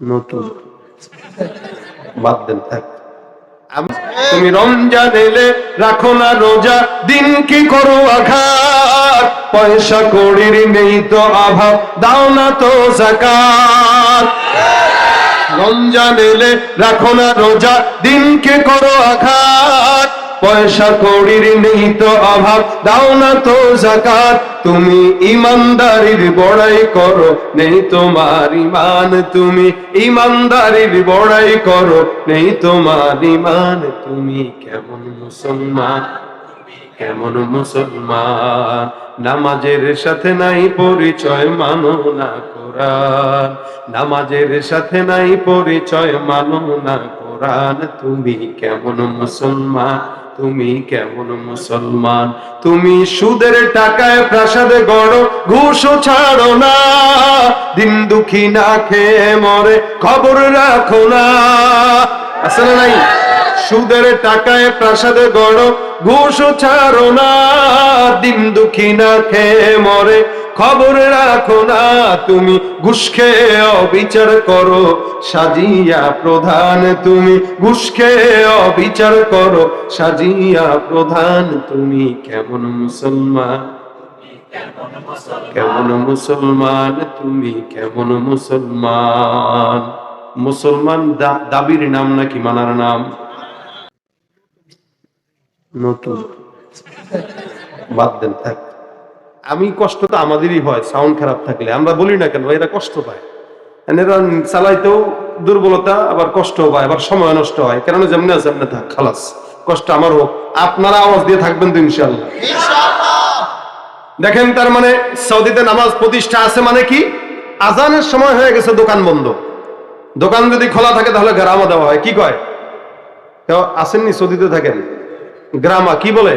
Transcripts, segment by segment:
নতুন বাদ দেন থাক। তুমি রমজান এলে রাখো না রোজা দিন কি করো আঘাত? পয়সা কড়ির নেই তো অভাব দাও না তো জাকাত। রমজান এলে রাখো না রোজা দিনকে করো আঘাত? পয়সা কড়ির নেই তো অভাব, দাও না তো জাকাত। তুমি ইমানদারির বড়াই করো, নেই তোমার ইমান। তুমি ইমানদারির বড়াই করো, নেই তোমার ইমান। তুমি কেমন মুসলমান? কেমন মুসলমান? নামাজের সাথে নাই পরিচয়, মানো না কোরআন। নামাজের সাথে নাই পরিচয়, মানো না কোরআন। তুমি কেমন মুসলমান? তুমি কেমন মুসলমান? তুমি সুদের টাকায় প্রাসাদে গড়ো ঘুষও ছাড়ো না। দিন দুঃখী না খেয়ে মরে, খবর রাখো না। আসলে নাই? সুদের টাকায় প্রাসাদে গড়, ঘুষ ছাড়ো না। দিন দুঃখী না খেয়ে মরে খবর রাখো না, তুমি ঘুষ খেয়ে অবিচার করো, সাজিয়া প্রধান তুমি ঘুষ খেয়ে অবিচার করো, সাজিয়া প্রধান তুমি কেমন মুসলমান? কেমন মুসলমান, তুমি কেমন মুসলমান? মুসলমান দাবির নাম নাকি মানার নাম? নতুন। বাদ দেন আমি কষ্ট তো আমাদেরই হয় সাউন্ড খারাপ থাকলে। আমরা বলি না কেন এরা কষ্ট পায়। এরা চালাইতেও দুর্বলতা আবার কষ্ট পায় আবার সময় নষ্ট হয়। কেন যেমনি আছে এমনি থাক খালাস। কষ্ট আমার হোক। আপনারা আওয়াজ দিয়ে থাকবেন তো ইনশাল্লাহ দেখেন তার মানে সৌদিতে নামাজ প্রতিষ্ঠা আছে মানে কি? আজানের সময় হয়ে গেছে দোকান বন্ধ। দোকান যদি খোলা থাকে তাহলে গ্রামা দেওয়া হয়। কি কয়? আসেননি সৌদিতে থাকেন? গ্রামা কি বলে?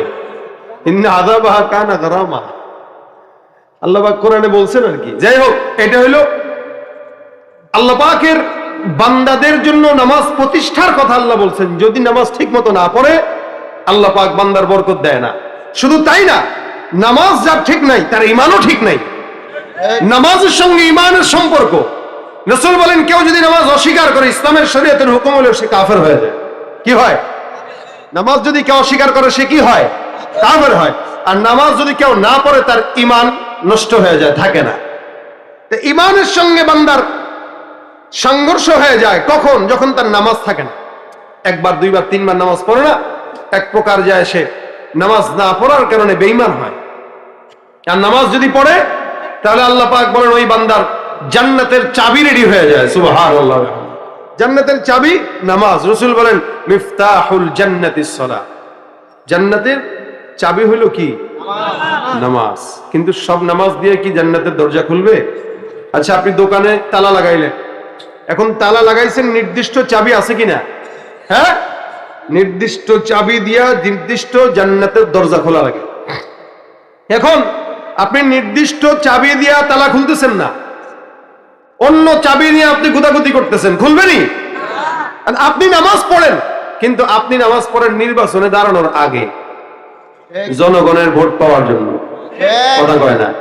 ইন্না আযাবাহা কানা গ্রামা। আল্লাহ পাক কোরআনে বলছেন আর কি, যাই হোক, এটা হইল আল্লাহ পাকের বান্দাদের জন্য নামাজ প্রতিষ্ঠার কথা আল্লাহ বলছেন। যদি নামাজ ঠিক মতো না পড়ে, আল্লাহ পাক বান্দার বরকত দেয় না। শুধু তাই না, নামাজ যার ঠিক নাই, তার ইমানও ঠিক নাই। নামাজের সঙ্গে ইমানের সম্পর্ক। রসুল বলেন, কেউ যদি নামাজ অস্বীকার করে, ইসলামের শরীয়তের হুকুম হলে সে কাফের হয়ে যায়। কি হয়? নামাজ যদি কেউ অস্বীকার করে, সে কি হয়? কাফের হয়। আর নামাজ যদি কেউ না পড়ে, তার ইমান নষ্ট হয়ে যায়, থাকে না। ইমানের সঙ্গে বান্দার সংঘর্ষ হয়ে যায়, কখন? যখন তার নামাজ থাকে না। একবার, দুইবার, তিনবার নামাজ পড়ে না। এক প্রকার যায় সে নামাজ না পড়ার কারণে বেইমান হয়। আর নামাজ যদি পড়ে, তাহলে আল্লাহ পাক বলেন, ওই বান্দার জান্নাতের চাবি রেডি হয়ে যায়। সুবহানাল্লাহ। জান্নাতের চাবি নামাজ। রসুল বলেন, মিফতাহুল জান্নাতিস সালাহ জান্নাতের চাবি হলো কি? নামাজ। কিন্তু সব নামাজ দিয়ে কি জান্নাতের দরজা খুলবে? আচ্ছা আপনি দোকানে তালা লাগাইলেন। এখন তালা লাগাইছেন নির্দিষ্ট চাবি আছে কিনা? হ্যাঁ? নির্দিষ্ট চাবি দিয়া নির্দিষ্ট জান্নাতের দরজা খোলা লাগে। এখন আপনি নির্দিষ্ট চাবি দিয়া তালা খুলতেছেন না। অন্য চাবি নিয়ে আপনি গুদাগুদি করতেছেন। খুলবেনি? আপনি নামাজ পড়েন। কিন্তু আপনি নামাজ পড়েন নির্বাচনে দাঁড়ানোর আগে জনগণের ভোট পাওয়ার জন্য। কথা কয় না।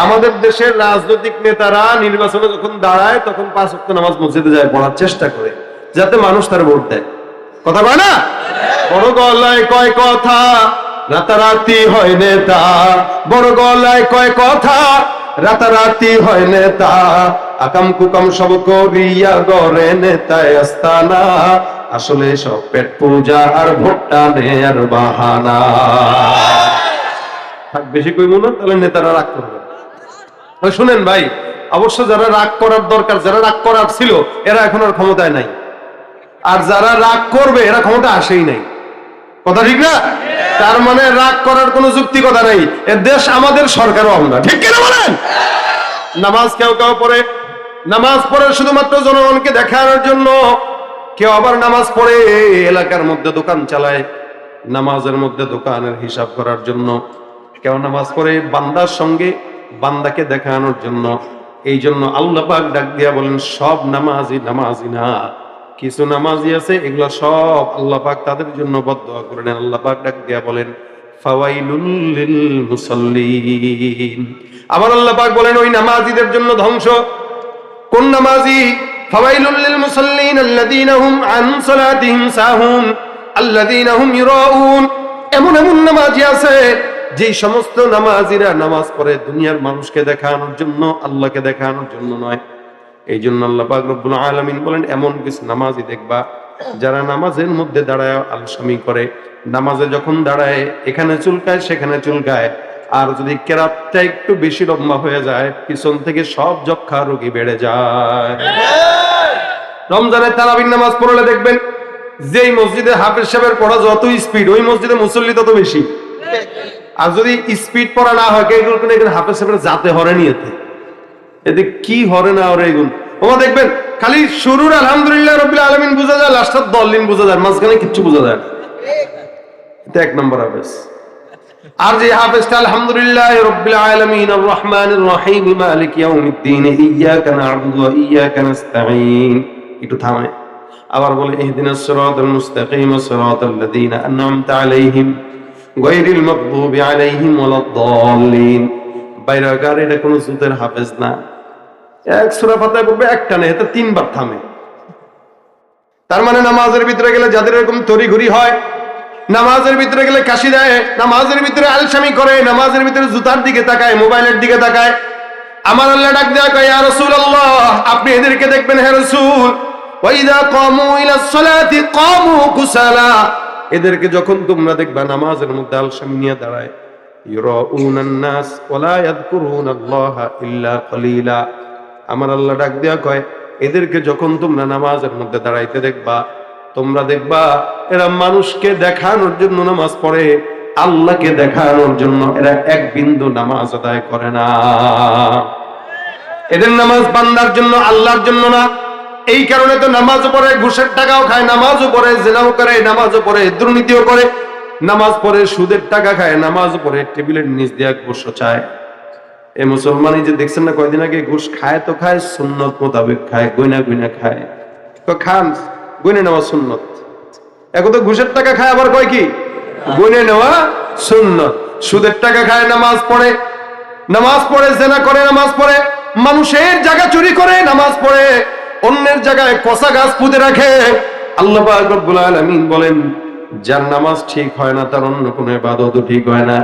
আমাদের দেশের রাজনৈতিক নেতারা নির্বাচনে যখন দাঁড়ায় তখন পাঁচ ওয়াক্ত নামাজ মসজিদে যায় পড়ার চেষ্টা করে যাতে মানুষ তার ভোট দেয়। কথা কয় না? বড় গলায় কয় কথা রাতারাতি হয় নেতা। বড় গলায় কয় কথা রাতারাতি হয় নেতা। আকাম কুকাম সব করিয়া গড়ে নেতায় আস্তানা। আসলে সব পেট পূজা আর ভোটটা নেয়ার বাহানা। থাক, বেশি কইব না, তাহলে নেতারা রাগ করবে। শুনেন ভাই, অবশ্য যারা রাগ করার দরকার, যারা রাগ করার ছিল, এরা এখন আর ক্ষমতায় নাই। আর যারা রাগ করবে, এরা ক্ষমতা আসেই নাই। কথা ঠিক না? তার মানে রাগ করার কোনো যুক্তি কথা নাই। এ দেশ আমাদের সরকারও আমরা। ঠিক কিনা বলেন? নামাজ কেউ কেউ পড়ে। নামাজ পড়ে শুধুমাত্র জনগণকে দেখানোর জন্য কেউ আবার নামাজ পড়ে এলাকার মধ্যে দোকান চালায়। নামাজের মধ্যে দোকানের হিসাব করার জন্য। কেউ নামাজ পড়ে, বান্দার সঙ্গে বান্দাকে দেখানোর জন্য। এই জন্য আল্লাহ পাক ডাক দিয়া বলেন, সব নামাজি নামাজি না। কিছু নামাজি আছে, এগুলো সব আল্লাহ পাক তাদের জন্য বদয়া করে নেন। আল্লাহ পাক ডাক দিয়া বলেন, ফাওয়াইলুল লিল মুসাল্লিন। আবার আল্লাহ পাক বলেন, ওই নামাজিদের জন্য ধ্বংস। কোন নামাজি এমন এমন নামাজি আছে যে সমস্ত নামাজিরা নামাজ পড়ে দুনিয়ার মানুষকে দেখানোর জন্য, আল্লাহকে দেখানোর জন্য নয়। এই জন্য আল্লাহ পাক রব্বুল বলেন, এমন কিছু নামাজি দেখবা, যারা নামাজের মধ্যে দাঁড়ায় আলসামি করে। নামাজে যখন দাঁড়ায়, এখানে চুলকায়, সেখানে চুলকায়। আর যদি কেরাতটা একটু বেশি লম্বা হয়ে যায়, পিছন থেকে সব যক্ষা রোগী বেড়ে যায়। রমজানের তারাবির নামাজ পড়লে দেখবেন, যেই মসজিদে হাফেজ সাহেবের পড়া যত স্পিড ওই মসজিদে মুসল্লি তত বেশি। আর যদি স্পিড পড়া না হয়, কেউ কোনো এখানে হাফেজ সাহেবের যাতে হরে নিয়েতে এতে কি হরে না হরে এগুন ওমা দেখবেন, খালি শুরুর আলহামদুলিল্লাহ রবিল আলমিন বোঝা যায়, লাস্টার দলিন বোঝা যায়, মাঝখানে কিচ্ছু বোঝা যায়। এটা এক নম্বর হাফেজ। হাফেজটা, আলহামদুলিল্লাহ, রব্বিল আলামিন, আর রহমানির রহিম, মালিক ইয়াউমিদ্দিন ইয়্যাকা না'বুদু ওয়া নাস্তাঈন। একটু থামে। আবার বলে, ইহদিনাস সিরাতাল মুস্তাকিম, সিরাতাল আন'আমতা আলাইহিম, গায়রিল মাগদুবি আলাইহিম ওয়ালাদ-দাল্লিন বাইরাগার এটা কোনো হাফেজ না। এক সূরা ফাতিহা পড়বে, একটা না এটা তিনবার থামে। তার মানে নামাজের ভিতরে গেলে যাদের এরকম তড়িঘড়ি হয় নামাজের ভিতরে গেলে কাশি দেয়, নামাজের ভিতরে আলসামি করে, নামাজের ভিতরে জুতার দিকে তাকায়, মোবাইলের দিকে তাকায়। আমার আল্লাহ ডাক দেয়া কয়, ইয়া রাসূলুল্লাহ, আপনি এদেরকে দেখবেন, হে রাসূল। এদেরকে যখন তোমরা দেখবা, নামাজের মধ্যে আলসামি নিয়ে দাঁড়ায়। আমার আল্লাহ ডাক দেয়া কয়, এদেরকে যখন তোমরা নামাজের মধ্যে দাঁড়াইতে দেখবা তোমরা দেখবা, এরা মানুষকে দেখানোর জন্য নামাজ পড়ে, আল্লাহকে দেখানোর জন্য এরা এক বিন্দু নামাজ আদায় করে না। এদের নামাজ বান্দার জন্য, আল্লাহর জন্য না। এই কারণে তো নামাজও পড়ে, ঘুষের টাকাও খায়, নামাজও পড়ে, জেনাও করে, নামাজও পড়ে, দুর্নীতিও করে। নামাজ পড়ে, সুদের টাকা খায়, নামাজও পড়ে, টেবিলের নিচ দিয়ে ঘুষ চায়। এই মুসলমানই যে দেখছেন না, কয়দিন আগে ঘুষ খায় তো খায়, সুন্নত মোতাবেক খায় গইনা গয়না খায়। তো খান। গয়না নেওয়া সুন্নত। এখন তো ঘুষের টাকা খায়, আবার কয় কি? গয়না নেওয়া সুন্নত। সুদের টাকা খায়, নামাজ পড়ে। নামাজ পড়ে, জেনা করে, নামাজ পড়ে। মানুষের জায়গা চুরি করে, নামাজ পড়ে। অন্যের জায়গায় কষা গাছ পুঁতে রাখে। আল্লাহ আলামিন বলেন, যার নামাজ ঠিক হয় না, তার অন্য কোনো ইবাদত ঠিক হয় না।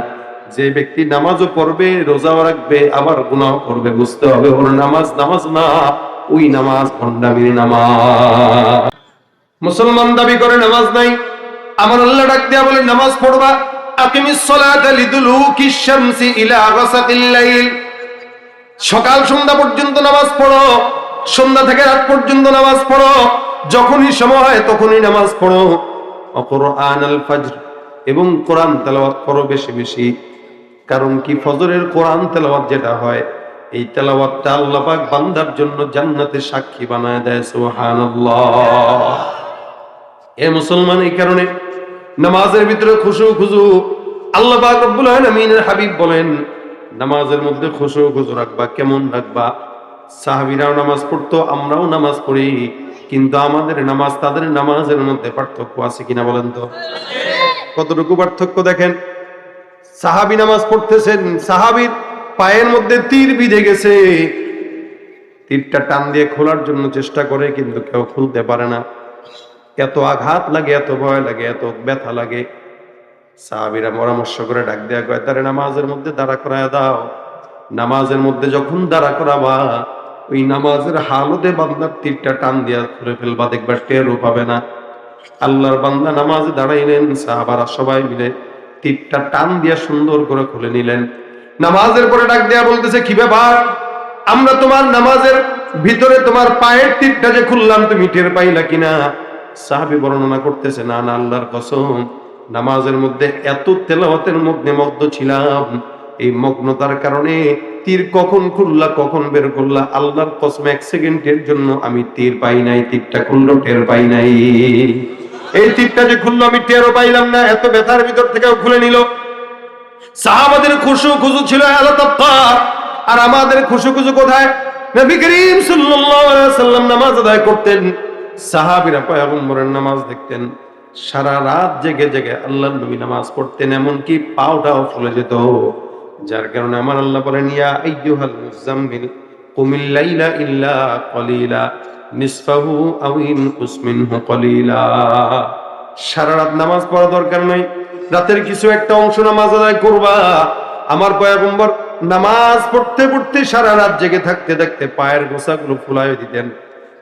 যে ব্যক্তি নামাজও পড়বে, রোজাও রাখবে, আবার গুনাহ করবে, বুঝতে হবে, ওর নামাজ নামাজ না, ওই নামাজ ভণ্ডামির নামাজ। মুসলমান দাবি করে নামাজ নাই। আমার আল্লাহ ডাক দিয়া বলে, নামাজ পড়বা। সকাল সন্ধ্যা পর্যন্ত নামাজ পড়ো। সন্ধ্যা থেকে রাত পর্যন্ত নামাজ পড়ো। যখনই সময় হয় তখনই নামাজ পড়ো। অকুরআন আল ফজর এবং কোরআন তেলাওয়াত করো বেশি বেশি। কারণ কি? ফজরের কোরআন তেলাওয়াত যেটা হয়, এই তেলাওয়াতটা আল্লাহ পাক বান্দার জন্য জান্নাতে সাক্ষী বানায় দেয়, সুবহানাল্লাহ। এ মুসলমান এই কারণে নামাজের ভিতরে খুশু খুজু আল্লাহ আলামিনের হাবিব বলেন, নামাজের মধ্যে খুশু খুজু রাখবা, কেমন রাখবা? সাহাবীরাও নামাজ পড়তো, আমরাও নামাজ পড়ি, কিন্তু আমাদের নামাজ তাদের নামাজের মধ্যে পার্থক্য আছে কিনা বলেন তো? কতটুকু পার্থক্য দেখেন? সাহাবি নামাজ পড়তেছেন, সাহাবির পায়ের মধ্যে তীর বিঁধে গেছে। তীরটা টান দিয়ে খোলার জন্য চেষ্টা করে, কিন্তু কেউ খুলতে পারে না। এত আঘাত লাগে এত ভয় লাগে এত ব্যথা লাগে। সাহাবিরা পরামর্শ করে ডাক দেয়া, কয় নামাজের মধ্যে দাঁড়া করায় দাও। নামাজের মধ্যে যখন দাঁড়া করাবা, ওই নামাজের হালতে বান্দার তীরটা টান দিয়া খুলে ফেলবা, দেখবা টেরও পাবে না। আল্লাহর বান্দা নামাজে দাঁড়াইলেন, সাহাবারা সবাই মিলে তীরটা টান দিয়া সুন্দর করে খুলে নিলেন। নামাজের পরে ডাক দেয়া বলতেছে, কি ব্যাপার? আমরা তোমার নামাজের ভিতরে তোমার পায়ের তীরটা যে খুললাম, তুমি টের পাইলা কিনা? সাহাবি বর্ণনা করতেছে, না না, আল্লাহর কসম, নামাজের মধ্যে এত তেলাওয়াতের মধ্যে মগ্ন ছিলাম। এই মগ্নতার কারণে তীর কখন খুললা, কখন বের করলা, আল্লাহর কসম এক সেকেন্ডের জন্য আমি তীর পাই নাই, তীরটা খুললো, টের পাই নাই। এই তীরটা যে খুললো, আমি টেরও পাইলাম না, এত ব্যথার ভিতর থেকেও খুলে নিল। সাহাবাদের খুশু খুশু ছিল আর আমাদের খুশু খুশু কোথায়? নবী করিম সাল্লাল্লাহু আলাইহি সাল্লাম নামাজ আদায় করতেন। সাহাবীরা পয়গম্বরের নামাজ দেখতেন। সারা রাত জেগে জেগে আল্লাহ নবী নামাজ পড়তেন, এমনকি পাওটাও ফুলে যেত। যার কারণে আমার আল্লাহ বলেন, ইয়া আইয়ুহাল কলিলা, নিসফাহু আও ইনকুস কলিলা। সারা রাত নামাজ পড়া দরকার নাই। রাতের কিছু একটা অংশ নামাজ আদায় করবা। আমার পয়গম্বর নামাজ পড়তে পড়তে সারা রাত জেগে থাকতে থাকতে পায়ের গোসাগুলো ফুলায় দিতেন।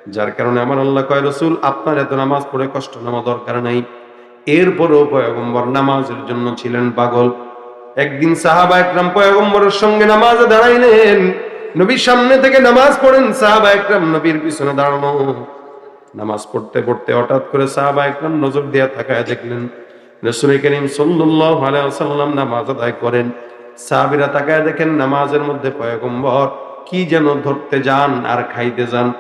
যার কারণে আমার আল্লাহ কয়, রসুল, আপনার এত নামাজ পড়ে কষ্ট নেওয়া দরকার নাই। এরপরও পয়গম্বর নামাজের জন্য ছিলেন পাগল। একদিন সাহাবা একরাম পয়গম্বরের সঙ্গে নামাজে দাঁড়াইলেন। নবীর সামনে থেকে নামাজ পড়েন, সাহাবা একরাম নবীর পিছনে দাঁড়ানো। নামাজ পড়তে পড়তে হঠাৎ করে সাহাবা একরাম নজর দিয়া তাকায় দেখলেন, রসুল করিম নামাজ আদায় করেন। সাহাবীরা তাকায় দেখেন, নামাজের মধ্যে পয়গম্বর কি যেন ধরতে যান আর খাইতে যান।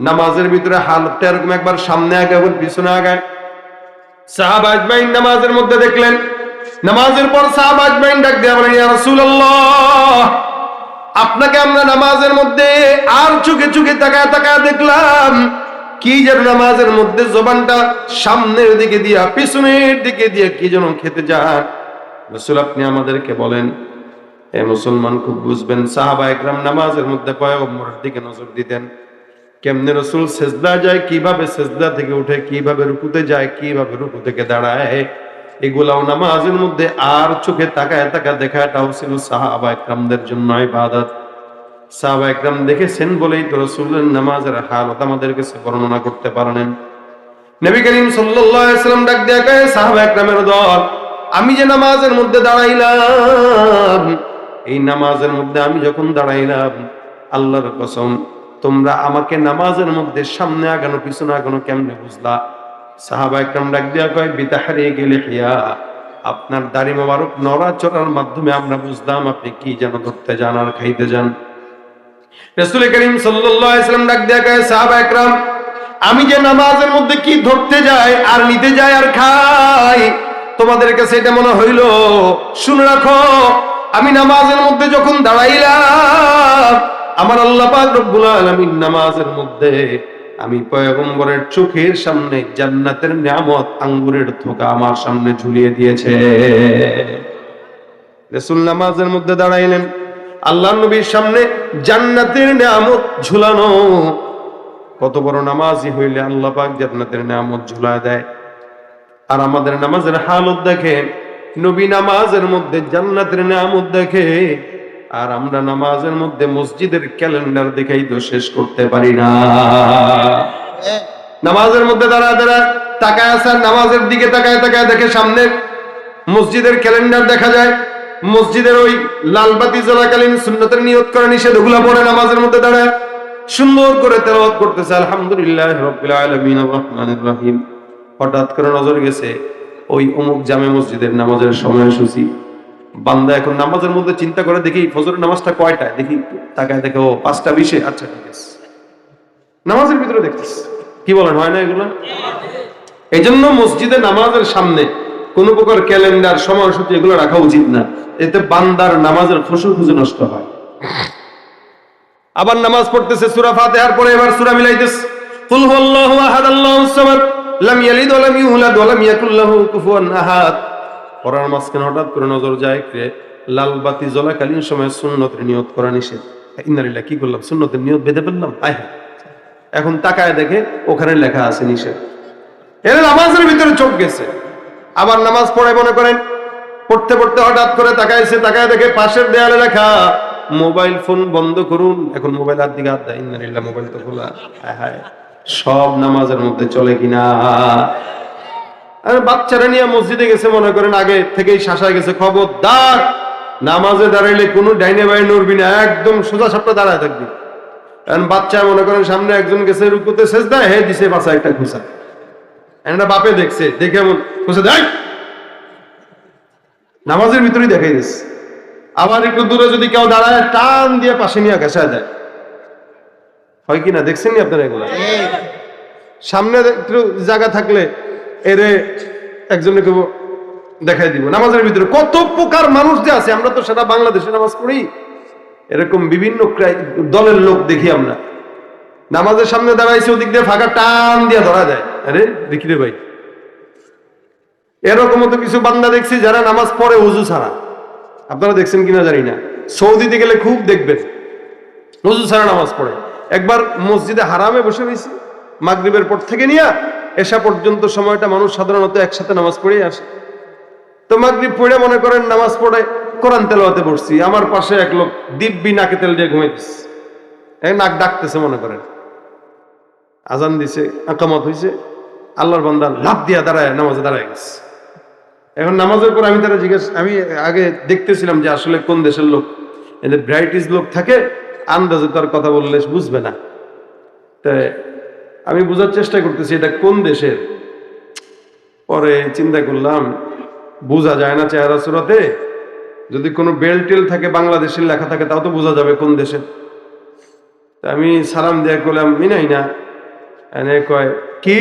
নামাজের ভিতরে হালতটা এরকম একবার সামনে আগে পিছনে আগায়। সাহাবা আজমাইন নামাজের মধ্যে দেখলেন, নামাজের পর সাহাবা আজমাইন ডাক দেয়া বলেন, ইয়া রাসূলুল্লাহ, আপনাকে আমরা নামাজের মধ্যে আর চুকে চুকে তাকায় তাকায় দেখলাম, কি যেন নামাজের মধ্যে জবানটা সামনের দিকে দিয়া, পিছনের দিকে দিয়ে কি যেন খেতে যান রসুল আপনি আমাদেরকে বলেন, এ মুসলমান খুব বুঝবেন, সাহাবা একরাম নামাজের মধ্যে পয়গম্বরের দিকে নজর দিতেন। কেমনে রসুল সেজদা যায়, কীভাবে সেজদা থেকে উঠে, কীভাবে রুকুতে যায়, কীভাবে রুকু থেকে দাঁড়ায়, এগুলাও নামাজের মধ্যে আর চোখে তাকায় তাকা দেখাটাও ছিল সাহাবা একরামদের জন্য ইবাদত। সাহাবা একরাম দেখেছেন বলেই তো রসুলের নামাজের হালত আমাদের কাছে বর্ণনা করতে পারেন নবী করিম সাল্লাল্লাহু আলাইহি সাল্লাম ডাক দেয়া কয়, সাহাবা একরামের দল, আমি যে নামাজের মধ্যে দাঁড়াইলাম, এই নামাজের মধ্যে আমি যখন দাঁড়াইলাম, আল্লাহর কসম তোমরা আমাকে নামাজের মধ্যে সামনে আগানো, পিছনে আগানো কেমনে বুঝলা? ডাক দেয়া কয় বিতাহারে গেলে হিয়া, আপনার দাড়ি মাধ্যমে আমরা বুঝলাম আপনি কি যেন ধরতে যান আর খাইতে যান। আমি যে নামাজের মধ্যে কি ধরতে যাই আর নিতে যাই আর খাই, তোমাদের কাছে এটা মনে হইল, শুনে রাখো, আমি নামাজের মধ্যে যখন দাঁড়াইলাম আমার আল্লাহ পাক রব্বুল আলামিন নামাজের মধ্যে আমি পয়গম্বরের চোখের সামনে জান্নাতের নিয়ামত আঙ্গুরের থোকা আমার সামনে ঝুলিয়ে দিয়েছে। রসুল নামাজের মধ্যে দাঁড়াইলেন। আল্লাহ নবীর সামনে জান্নাতের নিয়ামত ঝুলানো। কত বড় নামাজি হইলে আল্লাহ পাক জান্নাতের নিয়ামত ঝুলায় দেয়। আর আমাদের নামাজের হালত দেখে নবী নামাজের মধ্যে জান্নাতের নিয়ামত দেখে আর আমরা নামাজের মধ্যে মসজিদের ক্যালেন্ডার দেখেই তো শেষ করতে পারি না। নামাজের মধ্যে দাঁড়া দাঁড়া তাকায় আসার নামাজের দিকে তাকায় তাকায় দেখে সামনে মসজিদের ক্যালেন্ডার দেখা যায়। মসজিদের ওই লালবাতি জ্বলাকালীন সুন্নতের নিয়ত করা নিষেধ ওগুলা পড়ে নামাজের মধ্যে দাঁড়ায়। সুন্দর করে তেলাওয়াত করতেছে আলহামদুলিল্লাহ রাব্বিল আলামিন আর রহমানির রহিম। হঠাৎ করে নজর গেছে ওই অমুক জামে মসজিদের নামাজের সময়সূচি বান্দা এখন নামাজের মধ্যে চিন্তা করে দেখি ফজরের নামাজটা কয়টায়? দেখি তাকায় দেখে, ও, পাঁচটা বিশে। আচ্ছা ঠিক আছে। নামাজের ভিতরে দেখতেছে। কি বলেন, হয় না এগুলো? এই জন্য মসজিদে নামাজের সামনে কোন প্রকার ক্যালেন্ডার, সময়সূচি এগুলো রাখা উচিত না। এতে বান্দার নামাজের খুশু খুঁজে নষ্ট হয়। আবার নামাজ পড়তেছে সূরা ফাতিহার পরে এবার সূরা মিলাইতেছে। কুল হুয়াল্লাহু আহাদ আল্লাহুস সামাদ, লাম ইয়ালিদ ওয়া লাম ইউলাদ ওয়া লাম ইয়াকুল লাহু কুফুয়ান আহাদ। পড়ার মাঝখানে হঠাৎ করে নজর যায় লাল বাতি জ্বলাকালীন সময় সুন্নতের নিয়ত করা নিষেধ। ইন্নারিল্লাহ কি করলাম? সুন্নতের নিয়ত বেঁধে ফেললাম? এখন তাকায় দেখে ওখানে লেখা আছে নিষেধ। এর নামাজের ভিতরে চোখ গেছে। আবার নামাজ পড়ে মনে করেন, পড়তে পড়তে হঠাৎ করে তাকায় দেখে পাশের দেয়ালে লেখা, মোবাইল ফোন বন্ধ করুন। এখন মোবাইল হাত দিকে দেয় ইন্নারিল্লাহ মোবাইল তো খোলা। সব নামাজের মধ্যে চলে কিনা। আর বাচ্চারা নিয়ে মসজিদে গেছে মনে করেন আগে থেকেই শাসায় গেছে। খবরদার নামাজে দাঁড়াইলে কোনো ডাইনে বাইরে নড়বি না একদম সোজা সাপটা দাঁড়ায় থাকবি। কারণ বাচ্চা মনে করেন সামনে একজন গেছে রুকুতে শেষ দেয় হে দিছে বাচ্চা একটা ঘুষা একটা বাপে দেখছে দেখে এমন ঘুষে দেয় নামাজের ভিতরেই দেখাই দিচ্ছে আবার একটু দূরে যদি কেউ দাঁড়ায় টান দিয়ে পাশে নিয়ে ঘেঁষা দেয়। হয় কি না দেখছেন নি আপনারা এগুলো? সামনে একটু জায়গা থাকলে এরে একজনকে দেখাই দিব। নামাজের ভিতরে কত প্রকার মানুষ যে আছে, আমরা তো সেটা বাংলাদেশে নামাজ পড়ি। এরকম বিভিন্ন দলের লোক দেখি আমরা। নামাজের সামনে দাঁড়াইছে, ওদিক দিয়ে ফাঁকা টান দিয়ে ধরা যায়। আরে, দেখি রে ভাই। এরকম তো কিছু বান্দা দেখছি যারা নামাজ পড়ে উজু ছাড়া। আপনারা দেখছেন কিনা জানি না। সৌদিতে গেলে খুব দেখবেন। উজু ছাড়া নামাজ পড়ে। একবার মসজিদে হারামে বসে রয়েছি। মাগরিবের পর থেকে নিয়ে এসা পর্যন্ত সময়টা মানুষ সাধারণত একসাথে নামাজ পড়েই আসে। তো মাগরিব পড়ে মনে করেন নামাজ পড়ে কোরআন তেলাওয়াতে পড়ছি, আমার পাশে এক লোক দিব্যি নাকে তেল দিয়ে ঘুমাইতেছে এই নাক ডাকতেছে মনে করেন। আজান দিছে, আকামত হয়েছে আল্লাহর বান্দা লাভ দিয়া দাঁড়ায়, নামাজে দাঁড়ায় গেছে। এখন নামাজের পর আমি তারা জিজ্ঞেস, আমি আগে দেখতেছিলাম যে আসলে কোন দেশের লোক, এদের ব্রাইটিস লোক থাকে, আন্দাজে তার কথা বললে বুঝবে না। তাই আমি বোঝার চেষ্টা করতেছি, এটা কোন দেশের? পরে চিন্তা করলাম, বোঝা যায় না চেহারা সুরাতে। যদি কোনো বেল টেল থাকে, বাংলাদেশের লেখা থাকে, তাও তো বোঝা যাবে কোন দেশে আমি সালাম দিয়া করলাম, মিনাই না। এনে কয়, কি?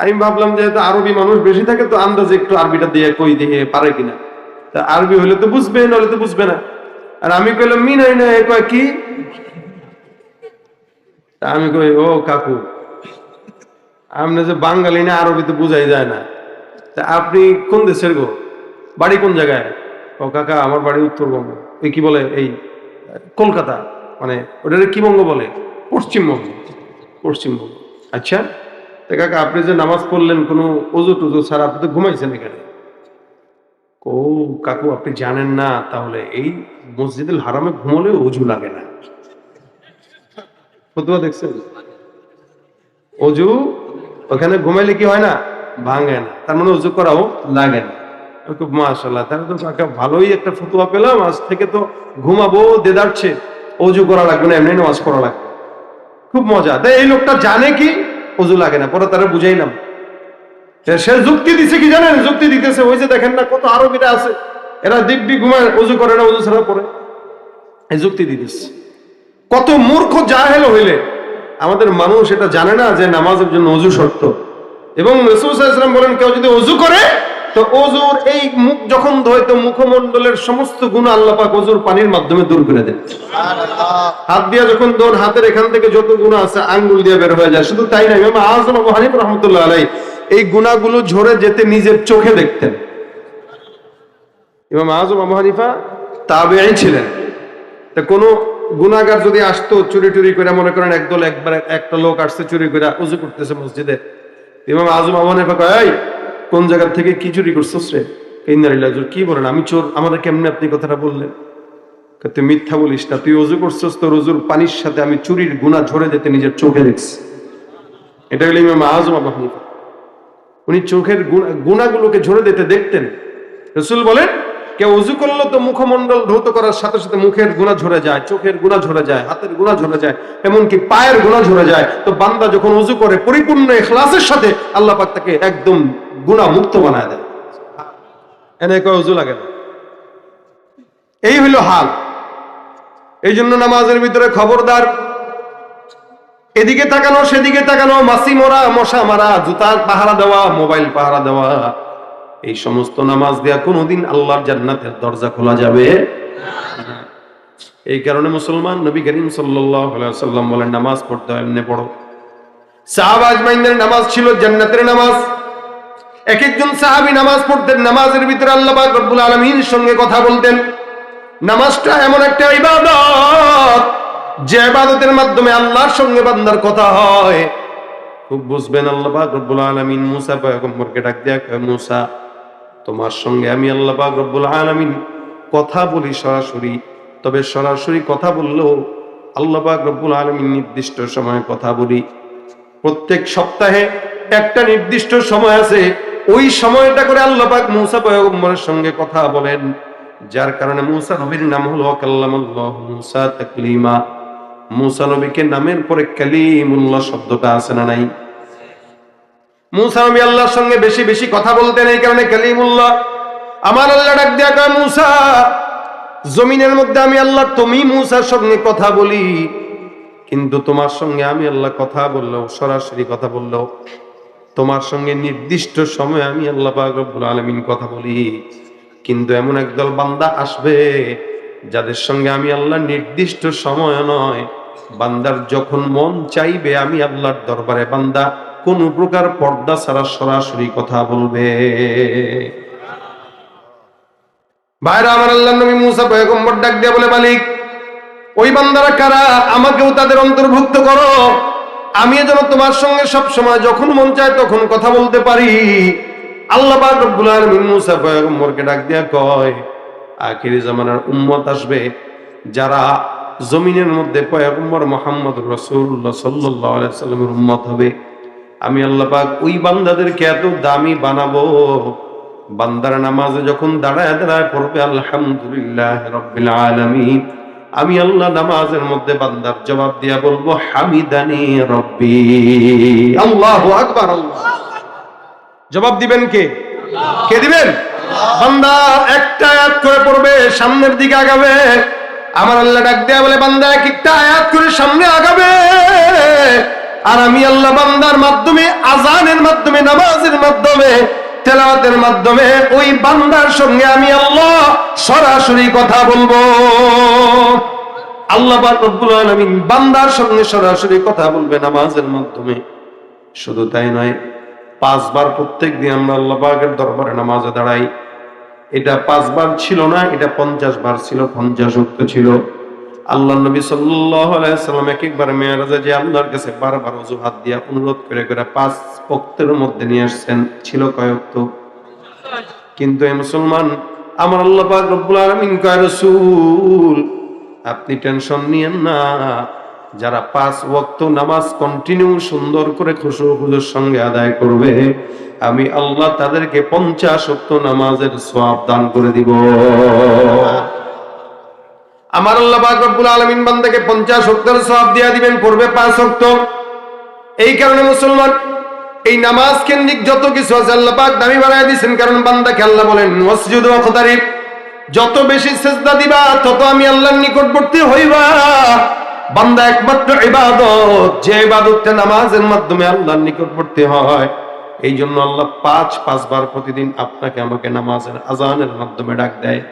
আমি ভাবলাম যে আরবি মানুষ বেশি থাকে, তো আন্দাজে একটু আরবিটা দিয়ে কই দিয়ে পারে কিনা। তা আরবি হলে তো বুঝবে নাহলে তো বুঝবে না। আর আমি কইলাম, মিনাই না। এ কয়, কি? তা আমি কই, ও কাকু আপনি যে বাঙালি না আরবি তো বুঝাই যায় না। তা আপনি কোন দেশের গো? বাড়ি কোন জায়গায়? ও কাকা, আমার বাড়ি উত্তরবঙ্গ। ওই কি বলে এই, কলকাতা? মানে ওটা কি বঙ্গ বলে? পশ্চিমবঙ্গ। পশ্চিমবঙ্গ। আচ্ছা তা কাকা, আপনি যে নামাজ পড়লেন, কোনো অজু টুজু ছাড়া আপনি তো ঘুমাইছেন এখানে? ও কাকু, আপনি জানেন না, তাহলে এই মসজিদুল হারামে ঘুমলে অজু লাগে না। ফতুয়া দেখছেন? অজু? ওখানে ঘুমাইলে কি হয় না? ভাঙে না। তার মানে অজু করাও লাগে না। খুব মাশাল্লাহ তাহলে তো ভালোই একটা ফতুয়া পেলাম। আজ থেকে তো ঘুমাবো, দেদারছে। অজু করা লাগবে না, এমনি নামাজ পড়া লাগবে। খুব মজা। তাই এই লোকটা জানে কি? অজু লাগে না। পরে তারা বুঝাইলাম। সে যুক্তি দিছে কি জানেন? যুক্তি দিতেছে, ওই যে দেখেন না কত আরবিরা আছে। এরা দিব্যি ঘুমায়, অজু করে না, অজু ছাড়া পরে এই যুক্তি দিতেছে। কত মূর্খ জাহেল হইলে। আমাদের মানুষ এটা জানে না যে নামাজের জন্য অজু শর্ত। এবং রসুলাম বলেন কেউ যদি অজু করে তো অজুর এই মুখ যখন ধোয় তো মুখমণ্ডলের সমস্ত গুণ আল্লাপাক অজুর পানির মাধ্যমে দূর করে দেন। হাত দিয়া যখন দোন হাতের এখান থেকে যত গুণা আছে আঙ্গুল দিয়ে বের হয়ে যায়। শুধু তাই না ইমাম আজম আবু হানিফ রহমতুল্লাহ আলাই এই গুণাগুলো ঝরে যেতে নিজের চোখে দেখতেন। ইমাম আজম আবু হানিফা তাবেঈ ছিলেন। তা কোনো গুনাগার যদি আসতো চুরি টুরি করে মনে করেন একদল একবার একটা লোক আসছে চুরি করে উজু করতেছে মসজিদে। ইমাম আজম আবু হানিফা "এই, কোন জায়গা থেকে কি চুরি করছিস রে? ইন্নালিল্লাহ কি বলেন আমি চোর আমাদের কেমনে আপনি কথাটা বললেন? তুই মিথ্যা বলিস না তুই অজু করছিস তোর অজুর পানির সাথে আমি চুরির গুণা ঝরে যেতে নিজের চোখে দেখছি। এটা হলো ইমাম আজম উনি চোখের গুণা- গুণাগুলোকে ঝরে দিতে দেখতেন। রসুল বলেন কেউ উজু করল তো মুখমণ্ডল ধৌত করার সাথে সাথে মুখের গুণা ঝরে যায়, চোখের গুণা ঝরে যায়, হাতের গুণা ঝরে যায়, এমনকি পায়ের গুণা ঝরে যায়। তো বান্দা যখন উজু করে পরিপূর্ণ এখলাসের সাথে আল্লাহ পাক তাকে একদম গুণা মুক্ত বানায় দেয়। এনে কয় উজু লাগে না। এই হইল হাল। এই জন্য নামাজের ভিতরে খবরদার। এদিকে তাকানো, সেদিকে তাকানো মাসি মরা, মশা মারা, জুতার পাহারা দেওয়া, মোবাইল পাহারা দেওয়া। এই সমস্ত নামাজ দেয়া কোনোদিন আল্লাহর জান্নাতের দরজা খোলা যাবে? এই কারণে মুসলমান নবী করিম সাল্লাম বলেন, নামাজ পড়তে হয়, এমনি পড়ো। সাহাবাজ নামাজ ছিল জান্নাতের নামাজ। এক একজন সাহাবী নামাজ পড়তেন, নামাজের ভিতরে আল্লাহ রব্বুল আলামিন সঙ্গে কথা বলতেন। নামাজটা এমন একটা ইবাদত, যে ইবাদতের মাধ্যমে আল্লাহর সঙ্গে বান্দার কথা হয়। খুব বুঝবেন, আল্লাহ রব্বুল আলামিন মুসা পয়গম্বরকে ডাক দেয়া মুসা তোমার সঙ্গে আমি আল্লাহ পাক রব্বুল আলামিন কথা বলি সরাসরি। তবে সরাসরি কথা বললেও আল্লাহ পাক রব্বুল আলামিন নির্দিষ্ট সময়ে কথা বলি। প্রত্যেক সপ্তাহে একটা নির্দিষ্ট সময় আছে, ওই সময়টা করে আল্লাহ পাক মুসা পয়গম্বরের সঙ্গে কথা বলেন। যার কারণে মুসা নবীর নাম হলো কাল্লামাল্লাহ মুসা তাকলিমা। মুসা নবীকে নামের পরে কালিমুল্লাহ শব্দটা আছে না নাই? মুসা নবী আল্লাহর সঙ্গে বেশি বেশি কথা বলতেন এই কারণে কালিমুল্লাহ। আমার আল্লাহ ডাক কয়, মুসা, জমিনের মধ্যে আমি আল্লাহ তুমি মুসার সঙ্গে কথা বলি। কিন্তু তোমার সঙ্গে আমি আল্লাহ কথা বললেও, সরাসরি কথা বললেও, তোমার সঙ্গে নির্দিষ্ট সময় আমি আল্লাহ রব্বুল আলামিন কথা বলি। কিন্তু এমন একদল বান্দা আসবে, যাদের সঙ্গে আমি আল্লাহ নির্দিষ্ট সময় নয়। বান্দার যখন মন চাইবে, আমি আল্লাহর দরবারে বান্দা কোন প্রকার পর্দা ছাড়া সরাসরি কথা বলবে? ভাইরা, আমার আল্লাহ নবী মুসা পয়গম্বর ডাক দিয়ে বলে, মালিক, ওই বান্দারা কারা? আমাকেও তাদের অন্তর্ভুক্ত করো। আমি যেন তোমার সঙ্গে সব সময় যখন মন চায় তখন কথা বলতে পারি। আল্লাহ রব্বুল আলামিন মুসা পয়গম্বরকে ডাক দিয়া কয়, আখিরি জামানার উম্মত আসবে যারা জমিনের মধ্যে পয়গম্বর মোহাম্মদ রাসূলুল্লাহ সাল্লাল্লাহু আলাইহি সাল্লামের উম্মত হবে। আমি আল্লাহ পাক ওই বান্দাদেরকে এত দামি বানাবো। বান্দার নামাজে যখন দাঁড়ায় দাঁড়ায় পড়বে আলহামদুলিল্লাহ রব্বিল আলামিন। আমি আল্লাহ নামাজের মধ্যে বান্দার জবাব দিয়া বলব হামিদানি রব্বি। আল্লাহু আকবার আল্লাহ জবাব দিবেন কে? কে দিবেন? বান্দা একটা আয়াত করে পড়বে সামনের দিকে আগাবে। আমার আল্লাহ ডাক দেয়া বলে বান্দা এক একটা আয়াত করে সামনে আগাবে। আর আমি আল্লাহ বান্দার মাধ্যমে, আজানের মাধ্যমে, নামাজের মাধ্যমে, তেলাওয়াতের মাধ্যমে ওই বান্দার সঙ্গে আমি আল্লাহ সরাসরি কথা বলব। আল্লাহ রব্বুল আলামিন বান্দার সঙ্গে সরাসরি কথা বলবে নামাজের মাধ্যমে। শুধু তাই নয়, পাঁচবার প্রত্যেক দিন আমরা আল্লাহ পাকের দরবারে নামাজে দাঁড়াই। এটা পাঁচবার ছিল না, এটা পঞ্চাশ বার ছিল, পঞ্চাশ উক্ত ছিল। আল্লাহ নবী সাল্লাম এক একবার মেয়ারাজে যে আল্লাহর কাছে বারবার অজুহাত দিয়া অনুরোধ করে করে পাঁচ পক্তের মধ্যে নিয়ে আসছেন, ছিল কয়েক কিন্তু এই মুসলমান, আমার আল্লাহ পাক রব্বুল আলামিন কয়, রাসূল, আপনি টেনশন নিয়েন না। যারা পাঁচ ওয়াক্ত নামাজ কন্টিনিউ সুন্দর করে খুশু খুজুর সঙ্গে আদায় করবে, আমি আল্লাহ তাদেরকে পঞ্চাশ নামাজের সওয়াব দান করে দিব। আমার আল্লাহ রব্বুল আলামিন বান্দাকে পঞ্চাশ ওয়াক্তের সওয়াব দিয়া দিবেন করবে পাঁচ ওয়াক্ত এই কারণে মুসলমান, এই নামাজ কেন্দ্রিক যত কিছু আছে আল্লাহ পাক দামি বানায় দিয়েছেন, কারণ বান্দাকে আল্লাহ বলেন মসজিদ ওয়াকতারিফ যত বেশি সেজদা দিবা, তত আমি আল্লাহর নিকটবর্তী হইবা। বান্দা একমাত্র ইবাদত, যে ইবাদতটা নামাজের মাধ্যমে আল্লাহর নিকটবর্তী হয় এই জন্য আল্লাহ পাঁচ, পাঁচবার প্রতিদিন আপনাকে আমাকে নামাজের আজানের মাধ্যমে ডাক দেয়।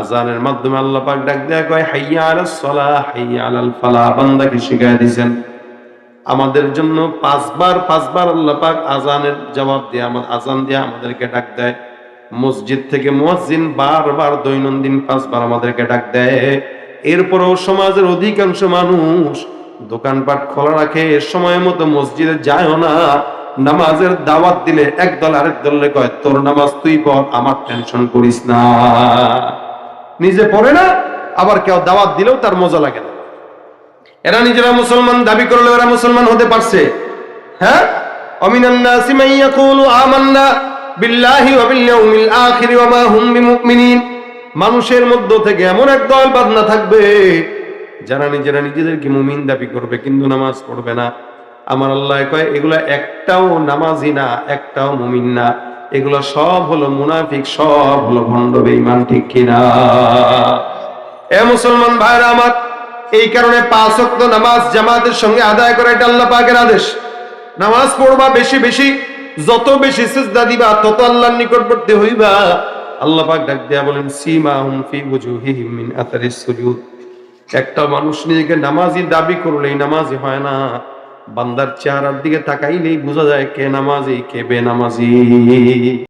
আজানের মাধ্যমে আল্লাহ পাক ডাক দেয় কয়, হাইয়া আলাস সালাহ, হাইয়া আলাল ফালাহ। বান্দাকে শিখায় দিয়েছেন আমাদের জন্য পাঁচবার পাঁচবার আল্লাহ পাক আজানের জবাব দিয়ে, আমার আজান দিয়ে আমাদেরকে ডাক দেয়। মসজিদ থেকে মুয়াজ্জিন বারবার দৈনন্দিন পাঁচবার আমাদেরকে ডাক দেয়। এরপরও সমাজের অধিকাংশ মানুষ দোকানপাট খোলা রাখে, সময় মতো মসজিদে যায়ও না। নামাজের দাওয়াত দিলে একদল আরেক দলে কয়, তোর নামাজ তুই পড়, আমার টেনশন করিস না। নিজে পড়ে না, আবার কেউ দাওয়াত দিলেও তার মজা লাগে না। এরা নিজেরা মুসলমান, দাবি করলে এরা মুসলমান হতে পারছে। হ্যাঁ? মান মানুষের মধ্য থেকে এমন এক দল বাদনা থাকবে, যারা নিজেরা নিজেদেরকে মুমিন দাবি করবে, কিন্তু নামাজ পড়বে না। আমার আল্লাহ কয়, এগুলা একটাও নামাজি না, একটাও মুমিন না। এগুলো সব হলো মুনাফিক, সব হলো ভণ্ড বেঈমান, ঠিক কিনা? এ মুসলমান ভাইরা আমার, এই কারণে পাঁচ ওয়াক্ত নামাজ জামাতের সঙ্গে আদায় করা এটা আল্লাহ পাকের আদেশ। নামাজ পড়বা বেশি বেশি, যত বেশি সিজদা দিবা, তত আল্লাহর নিকটবর্তী হইবা। আল্লাহ পাক ডাক দেয়া বলেন সীমা হুম ফি ওয়াজুহিহিম মিন আথারিস সুজুদ। একটা মানুষ নিজেকে নামাজি দাবি করলেই নামাজি হয় না। বান্দার চেহারার দিকে তাকাইলেই বোঝা যায় কে নামাজি কে বেনামাজি।